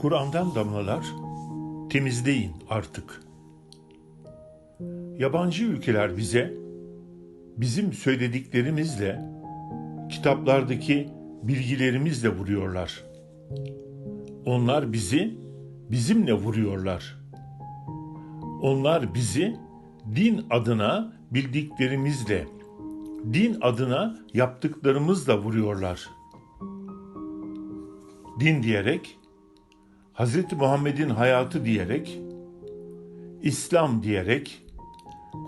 Kur'an'dan damlalar temizleyin artık. Yabancı ülkeler bize bizim söylediklerimizle kitaplardaki bilgilerimizle vuruyorlar. Onlar bizi bizimle vuruyorlar. Onlar bizi din adına bildiklerimizle, din adına yaptıklarımızla vuruyorlar. Din diyerek, Hz. Muhammed'in hayatı diyerek, İslam diyerek,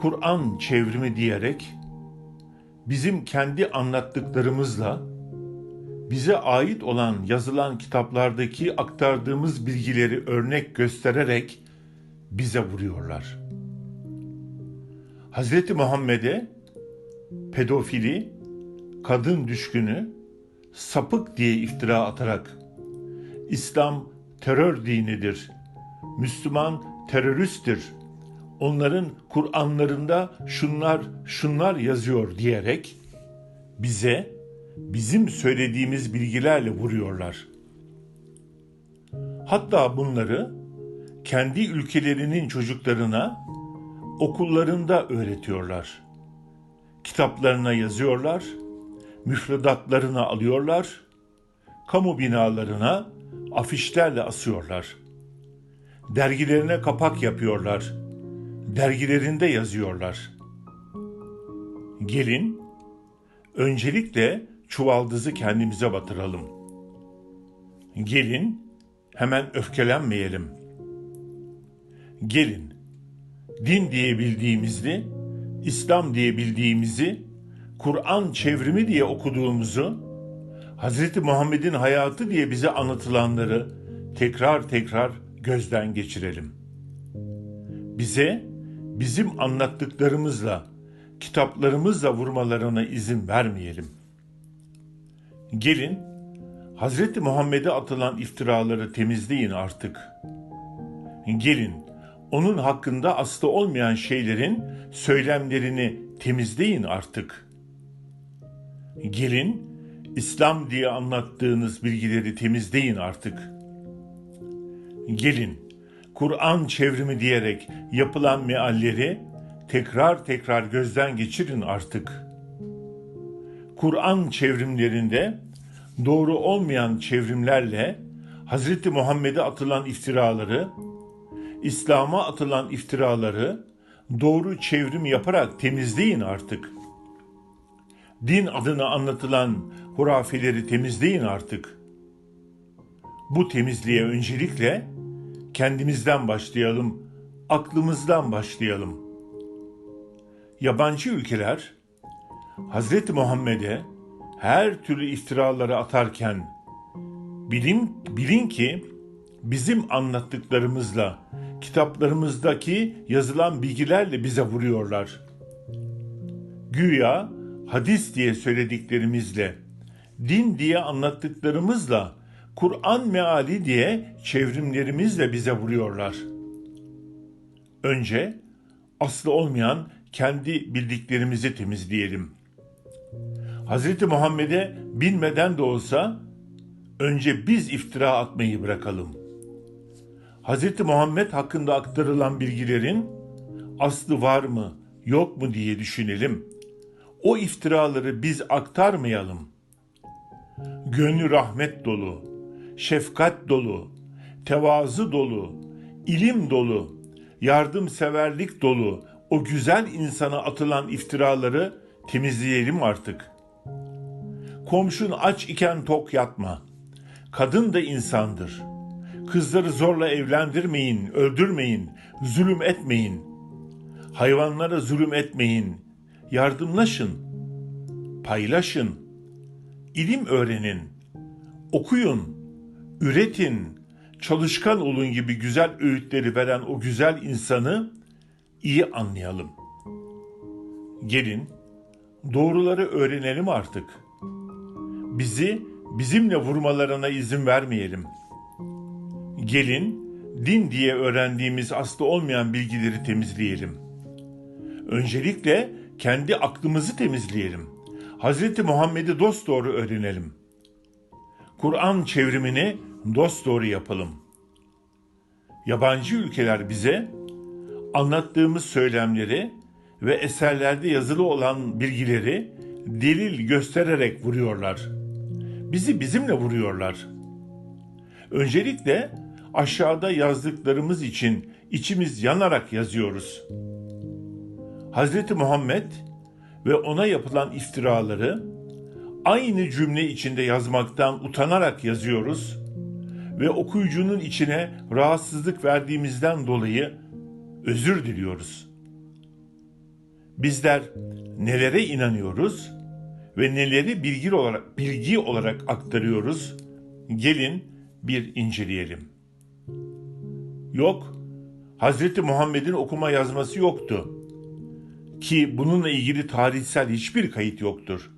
Kur'an çevrimi diyerek, bizim kendi anlattıklarımızla, bize ait olan yazılan kitaplardaki aktardığımız bilgileri örnek göstererek bize vuruyorlar. Hz. Muhammed'e pedofili, kadın düşkünü, sapık diye iftira atarak İslam terör dinidir. Müslüman teröristtir. Onların Kur'anlarında şunlar şunlar yazıyor diyerek bize bizim söylediğimiz bilgilerle vuruyorlar. Hatta bunları kendi ülkelerinin çocuklarına okullarında öğretiyorlar. Kitaplarına yazıyorlar, müfredatlarına alıyorlar, kamu binalarına afişlerle asıyorlar. Dergilerine kapak yapıyorlar. Dergilerinde yazıyorlar. Gelin, öncelikle çuvaldızı kendimize batıralım. Gelin, hemen öfkelenmeyelim. Gelin, din diye bildiğimizi, İslam diye bildiğimizi, Kur'an çevrimi diye okuduğumuzu, Hz. Muhammed'in hayatı diye bize anlatılanları tekrar tekrar gözden geçirelim. Bize bizim anlattıklarımızla, kitaplarımızla vurmalarına izin vermeyelim. Gelin, Hz. Muhammed'e atılan iftiraları temizleyin artık. Gelin, onun hakkında aslı olmayan şeylerin söylemlerini temizleyin artık. Gelin, İslam diye anlattığınız bilgileri temizleyin artık. Gelin, Kur'an çevrimi diyerek yapılan mealleri tekrar tekrar gözden geçirin artık. Kur'an çevrimlerinde doğru olmayan çevrimlerle Hz. Muhammed'e atılan iftiraları, İslam'a atılan iftiraları doğru çevrim yaparak temizleyin artık. Din adına anlatılan hurafeleri temizleyin artık. Bu temizliğe öncelikle kendimizden başlayalım, aklımızdan başlayalım. Yabancı ülkeler Hz. Muhammed'e her türlü iftiraları atarken bilin, bilin ki bizim anlattıklarımızla, kitaplarımızdaki yazılan bilgilerle bize vuruyorlar. Güya hadis diye söylediklerimizle, din diye anlattıklarımızla, Kur'an meali diye çevrimlerimizle bize vuruyorlar. Önce aslı olmayan kendi bildiklerimizi temizleyelim. Hz. Muhammed'e bilmeden de olsa önce biz iftira atmayı bırakalım. Hz. Muhammed hakkında aktarılan bilgilerin aslı var mı, yok mu diye düşünelim. O iftiraları biz aktarmayalım. Gönlü rahmet dolu, şefkat dolu, tevazu dolu, ilim dolu, yardımseverlik dolu o güzel insana atılan iftiraları temizleyelim artık. Komşun aç iken tok yatma. Kadın da insandır. Kızları zorla evlendirmeyin, öldürmeyin, zulüm etmeyin. Hayvanlara zulüm etmeyin. Yardımlaşın. Paylaşın. İlim öğrenin. Okuyun. Üretin. Çalışkan olun gibi güzel öğütleri veren o güzel insanı iyi anlayalım. Gelin doğruları öğrenelim artık. Bizi bizimle vurmalarına izin vermeyelim. Gelin din diye öğrendiğimiz aslı olmayan bilgileri temizleyelim. Öncelikle kendi aklımızı temizleyelim. Hz. Muhammed'i dosdoğru öğrenelim. Kur'an çevrimini dosdoğru yapalım. Yabancı ülkeler bize anlattığımız söylemleri ve eserlerde yazılı olan bilgileri delil göstererek vuruyorlar. Bizi bizimle vuruyorlar. Öncelikle aşağıda yazdıklarımız için içimiz yanarak yazıyoruz. Hazreti Muhammed ve ona yapılan iftiraları aynı cümle içinde yazmaktan utanarak yazıyoruz ve okuyucunun içine rahatsızlık verdiğimizden dolayı özür diliyoruz. Bizler nelere inanıyoruz ve neleri bilgi olarak bilgi olarak aktarıyoruz? Gelin bir inceleyelim. Yok, Hazreti Muhammed'in okuma yazması yoktu. Ki bununla ilgili tarihsel hiçbir kayıt yoktur.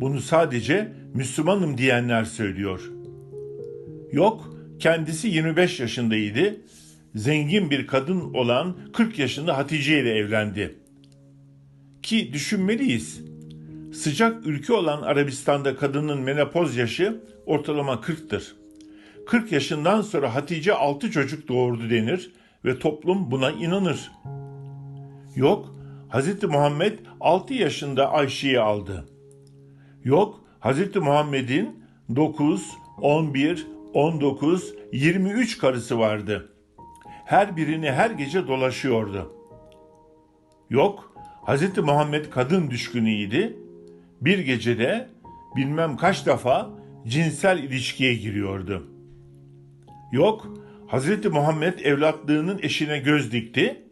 Bunu sadece Müslümanım diyenler söylüyor. Yok, kendisi 25 yaşındaydı. Zengin bir kadın olan 40 yaşında Hatice ile evlendi. Ki düşünmeliyiz. Sıcak ülke olan Arabistan'da kadının menopoz yaşı ortalama 40'tır. 40 yaşından sonra Hatice 6 çocuk doğurdu denir ve toplum buna inanır. Yok, Hz. Muhammed 6 yaşında Ayşe'yi aldı. Yok, Hz. Muhammed'in 9, 11, 19, 23 karısı vardı. Her birini her gece dolaşıyordu. Yok, Hz. Muhammed kadın düşkünüydü. Bir gecede bilmem kaç defa cinsel ilişkiye giriyordu. Yok, Hz. Muhammed evlatlığının eşine göz dikti,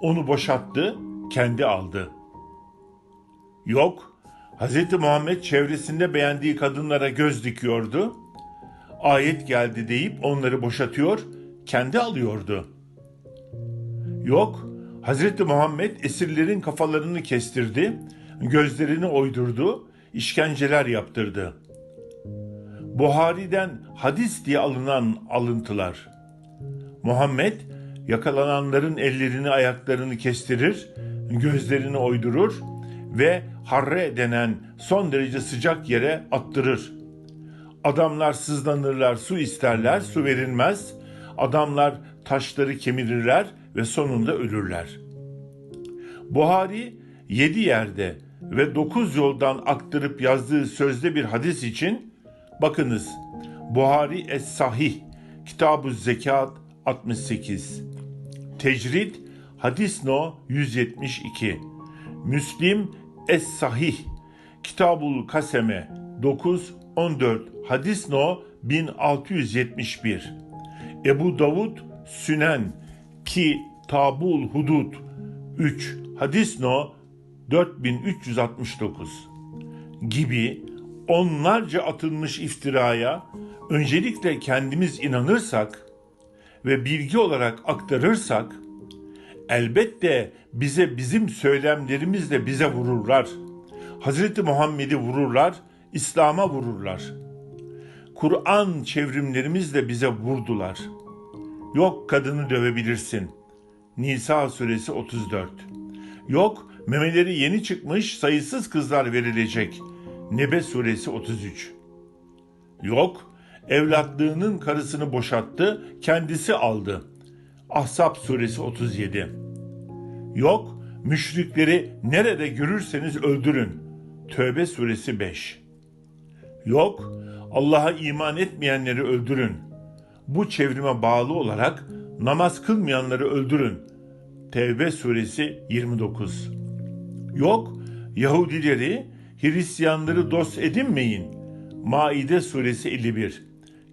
onu boşattı, kendi aldı. Yok, Hz. Muhammed çevresinde beğendiği kadınlara göz dikiyordu, ayet geldi deyip onları boşatıyor, kendi alıyordu. Yok, Hz. Muhammed esirlerin kafalarını kestirdi, gözlerini oydurdu, işkenceler yaptırdı. Buhari'den hadis diye alınan alıntılar. Muhammed yakalananların ellerini ayaklarını kestirir, gözlerini oydurur ve harre denen son derece sıcak yere attırır. Adamlar sızlanırlar, su isterler, su verilmez. Adamlar taşları kemirirler ve sonunda ölürler. Buhari yedi yerde ve dokuz yoldan aktarıp yazdığı sözde bir hadis için bakınız Buhari Es-Sahih Kitab-ı Zekat 68 Tecrid Hadis No 172 Müslim Es-Sahih Kitabul Kaseme 9 14 Hadis No 1671 Ebu Davud Sünen Ki Tabul Hudud 3 Hadis No 4369 gibi onlarca atılmış iftiraya öncelikle kendimiz inanırsak ve bilgi olarak aktarırsak elbette bize bizim söylemlerimizle bize vururlar. Hazreti Muhammed'i vururlar, İslam'a vururlar. Kur'an çevrimlerimizle bize vurdular. Yok kadını dövebilirsin. Nisa suresi 34. Yok memeleri yeni çıkmış sayısız kızlar verilecek. Nebe suresi 33. Yok evlatlığının karısını boşattı, kendisi aldı. Ahzab suresi 37. Yok müşrikleri nerede görürseniz öldürün. Tövbe suresi 5. Yok Allah'a iman etmeyenleri öldürün. Bu çevrime bağlı olarak namaz kılmayanları öldürün. Tevbe suresi 29. Yok Yahudileri, Hristiyanları dost edinmeyin. Maide suresi 51.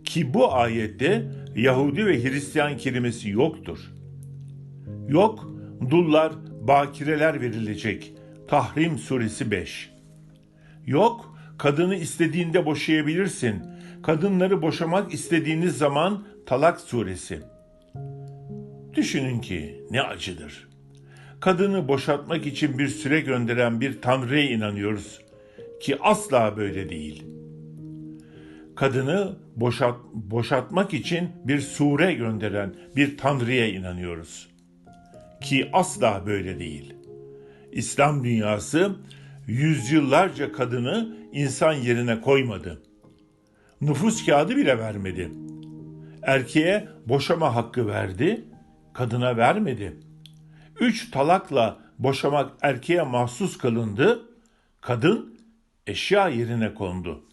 Ki bu ayette Yahudi ve Hristiyan kelimesi yoktur. Yok dullar, bakireler verilecek. Tahrim suresi 5. Yok kadını istediğinde boşayabilirsin. Kadınları boşamak istediğiniz zaman Talak suresi. Düşünün ki ne acıdır. Kadını boşaltmak için bir süre gönderen bir tanrıya inanıyoruz ki asla böyle değil. Kadını boşalt, boşaltmak için bir sure gönderen bir tanrıya inanıyoruz ki asla böyle değil. İslam dünyası yüzyıllarca kadını insan yerine koymadı. Nüfus kağıdı bile vermedi. erkeğe boşama hakkı verdi, kadına vermedi. Üç talakla boşamak erkeğe mahsus kılındı, kadın eşya yerine kondu.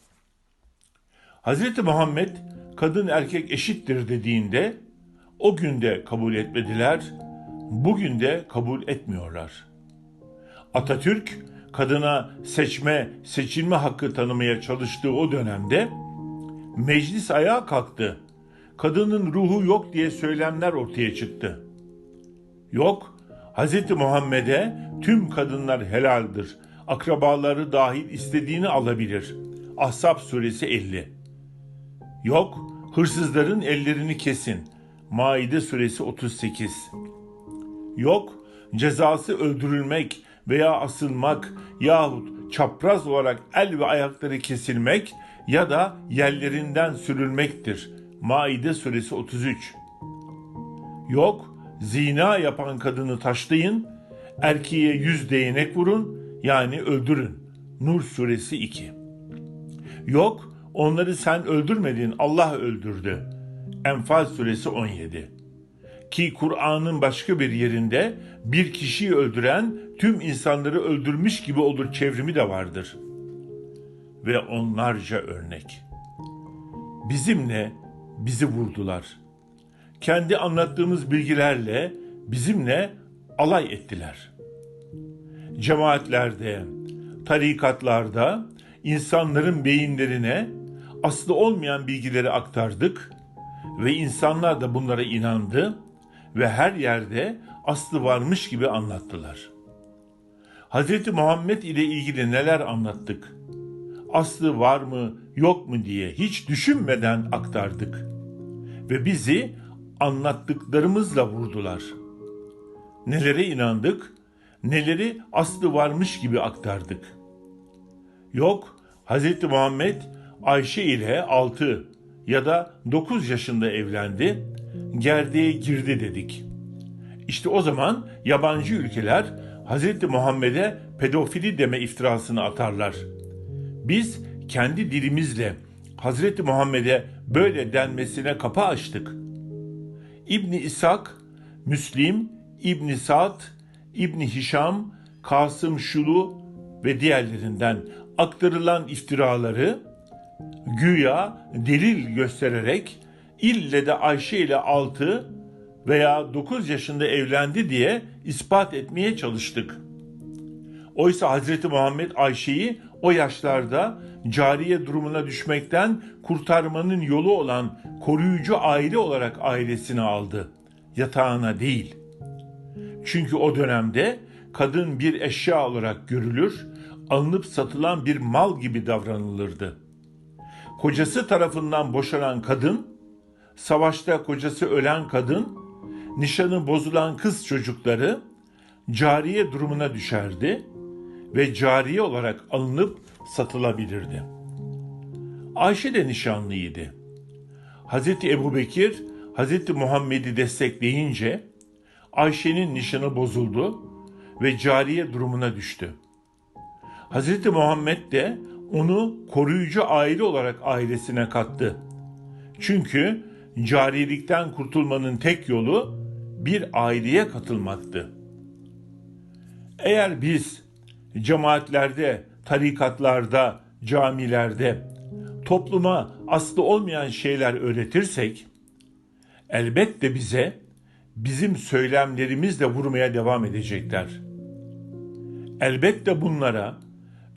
Hz. Muhammed kadın erkek eşittir dediğinde o günde kabul etmediler, bugün de kabul etmiyorlar. Atatürk kadına seçme, seçilme hakkı tanımaya çalıştığı o dönemde meclis ayağa kalktı. Kadının ruhu yok diye söylemler ortaya çıktı. Yok, Hz. Muhammed'e tüm kadınlar helaldir. Akrabaları dahil istediğini alabilir. Ahzab suresi 50. Yok, hırsızların ellerini kesin. Maide suresi 38. Yok, cezası öldürülmek veya asılmak yahut çapraz olarak el ve ayakları kesilmek ya da yerlerinden sürülmektir. Maide suresi 33. Yok, zina yapan kadını taşlayın, erkeğe yüz değnek vurun, yani öldürün. Nur suresi 2. Yok, onları sen öldürmedin, Allah öldürdü. Enfal suresi 17. Ki Kur'an'ın başka bir yerinde bir kişiyi öldüren tüm insanları öldürmüş gibi olur çevrimi de vardır. Ve onlarca örnek. Bizimle bizi vurdular. Kendi anlattığımız bilgilerle bizimle alay ettiler. Cemaatlerde, tarikatlarda insanların beyinlerine aslı olmayan bilgileri aktardık ve insanlar da bunlara inandı ve her yerde aslı varmış gibi anlattılar. Hz. Muhammed ile ilgili neler anlattık? Aslı var mı, yok mu diye hiç düşünmeden aktardık. Ve bizi anlattıklarımızla vurdular. Nelere inandık, neleri aslı varmış gibi aktardık. Yok, Hz. Muhammed Ayşe ile 6 ya da 9 yaşında evlendi, gerdeğe girdi dedik. İşte o zaman yabancı ülkeler Hz. Muhammed'e pedofili deme iftirasını atarlar. Biz kendi dilimizle Hz. Muhammed'e böyle denmesine kapı açtık. İbni İshak, Müslim, İbni Sa'd, İbni Hişam, Kasım Şulu ve diğerlerinden aktarılan iftiraları güya delil göstererek ille de Ayşe ile 6 veya 9 yaşında evlendi diye ispat etmeye çalıştık. Oysa Hazreti Muhammed Ayşe'yi o yaşlarda cariye durumuna düşmekten kurtarmanın yolu olan koruyucu aile olarak ailesine aldı. Yatağına değil. Çünkü o dönemde kadın bir eşya olarak görülür, alınıp satılan bir mal gibi davranılırdı. Kocası tarafından boşanan kadın, savaşta kocası ölen kadın, nişanı bozulan kız çocukları cariye durumuna düşerdi ve cariye olarak alınıp satılabilirdi. Ayşe de nişanlıydı. Hazreti Ebubekir Hazreti Muhammed'i destekleyince Ayşe'nin nişanı bozuldu ve cariye durumuna düştü. Hazreti Muhammed de onu koruyucu aile olarak ailesine kattı. Çünkü cariyelikten kurtulmanın tek yolu bir aileye katılmaktı. Eğer biz cemaatlerde, tarikatlarda, camilerde topluma aslı olmayan şeyler öğretirsek elbette bize bizim söylemlerimizle vurmaya devam edecekler. Elbette bunlara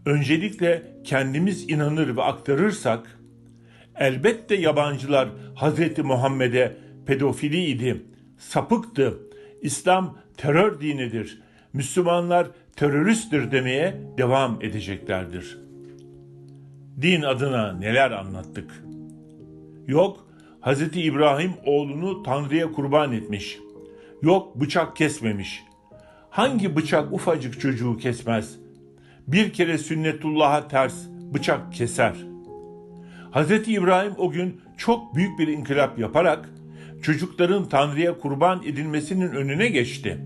öncelikle kendimiz inanır ve aktarırsak elbette yabancılar Hazreti Muhammed'e pedofili idi, sapıktı, İslam terör dinidir, Müslümanlar teröristtir demeye devam edeceklerdir. Din adına neler anlattık? Yok, Hz. İbrahim oğlunu Tanrı'ya kurban etmiş. Yok bıçak kesmemiş. Hangi bıçak ufacık çocuğu kesmez? Bir kere sünnetullah'a ters bıçak keser. Hz. İbrahim o gün çok büyük bir inkılap yaparak çocukların Tanrı'ya kurban edilmesinin önüne geçti.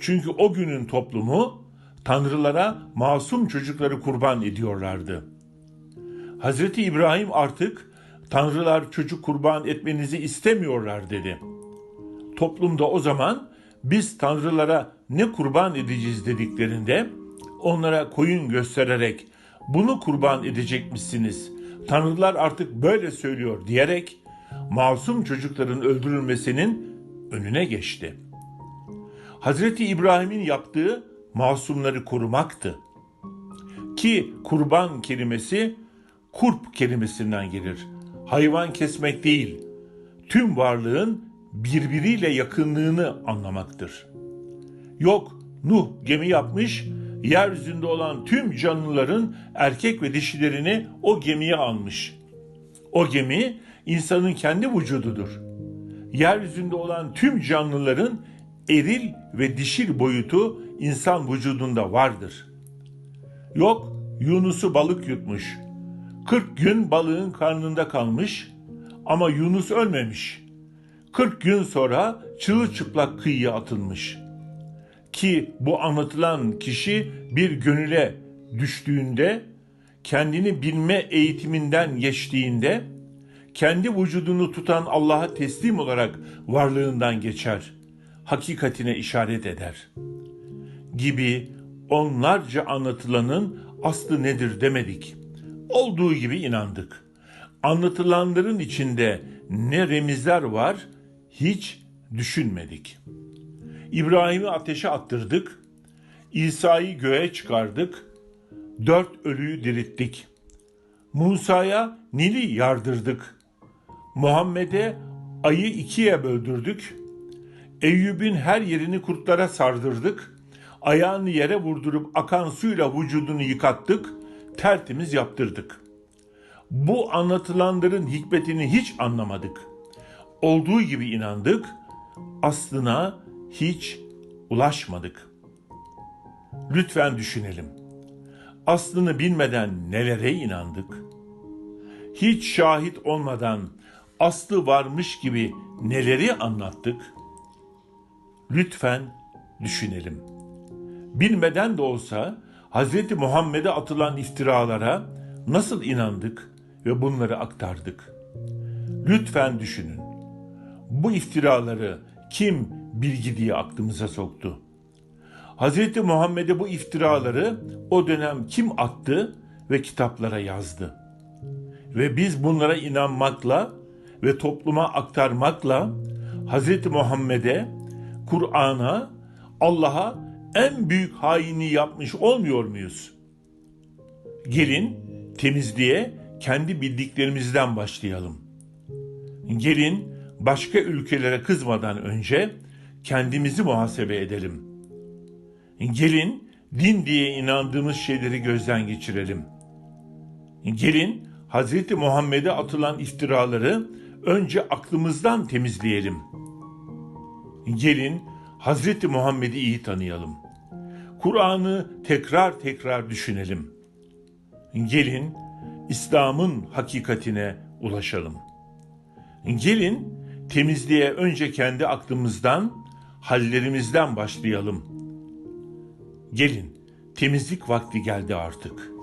Çünkü o günün toplumu tanrılara masum çocukları kurban ediyorlardı. Hz. İbrahim artık Tanrılar çocuk kurban etmenizi istemiyorlar dedi. Toplumda o zaman biz tanrılara ne kurban edeceğiz dediklerinde onlara koyun göstererek bunu kurban edecekmişsiniz. Tanrılar artık böyle söylüyor diyerek masum çocukların öldürülmesinin önüne geçti. Hazreti İbrahim'in yaptığı masumları korumaktı. Ki kurban kelimesi kurp kelimesinden gelir. Hayvan kesmek değil, tüm varlığın birbiriyle yakınlığını anlamaktır. Yok, Nuh gemi yapmış, yeryüzünde olan tüm canlıların erkek ve dişilerini o gemiye almış. O gemi insanın kendi vücududur. Yeryüzünde olan tüm canlıların eril ve dişil boyutu insan vücudunda vardır. Yok, Yunus'u balık yutmuş. 40 gün balığın karnında kalmış ama Yunus ölmemiş. 40 gün sonra çırılçıplak kıyıya atılmış. Ki bu anlatılan kişi bir gönüle düştüğünde, kendini bilme eğitiminden geçtiğinde, kendi vücudunu tutan Allah'a teslim olarak varlığından geçer, hakikatine işaret eder. Gibi onlarca anlatılanın aslı nedir demedik. Olduğu gibi inandık. Anlatılanların içinde ne remizler var hiç düşünmedik. İbrahim'i ateşe attırdık, İsa'yı göğe çıkardık, dört ölüyü dirilttik. Musa'ya Nil'i yardırdık. Muhammed'e ayı ikiye böldürdük. Eyüp'ün her yerini kurtlara sardırdık. Ayağını yere vurdurup akan suyla vücudunu yıkattık. Tertemiz yaptırdık. Bu anlatılanların hikmetini hiç anlamadık. Olduğu gibi inandık. Aslına hiç ulaşmadık. Lütfen düşünelim. Aslını bilmeden nelere inandık? Hiç şahit olmadan aslı varmış gibi neleri anlattık? Lütfen düşünelim. Bilmeden de olsa Hz. Muhammed'e atılan iftiralara nasıl inandık ve bunları aktardık? Lütfen düşünün. Bu iftiraları kim bilgi diye aklımıza soktu? Hz. Muhammed'e bu iftiraları o dönem kim attı ve kitaplara yazdı? Ve biz bunlara inanmakla ve topluma aktarmakla Hz. Muhammed'e, Kur'an'a, Allah'a en büyük haini yapmış olmuyor muyuz? Gelin temizliğe kendi bildiklerimizden başlayalım. Gelin başka ülkelere kızmadan önce kendimizi muhasebe edelim. Gelin din diye inandığımız şeyleri gözden geçirelim. Gelin Hz. Muhammed'e atılan iftiraları önce aklımızdan temizleyelim. Gelin Hz. Muhammed'i iyi tanıyalım. Kur'an'ı tekrar tekrar düşünelim. Gelin İslam'ın hakikatine ulaşalım. Gelin temizliğe önce kendi aklımızdan, hallerimizden başlayalım. Gelin temizlik vakti geldi artık.''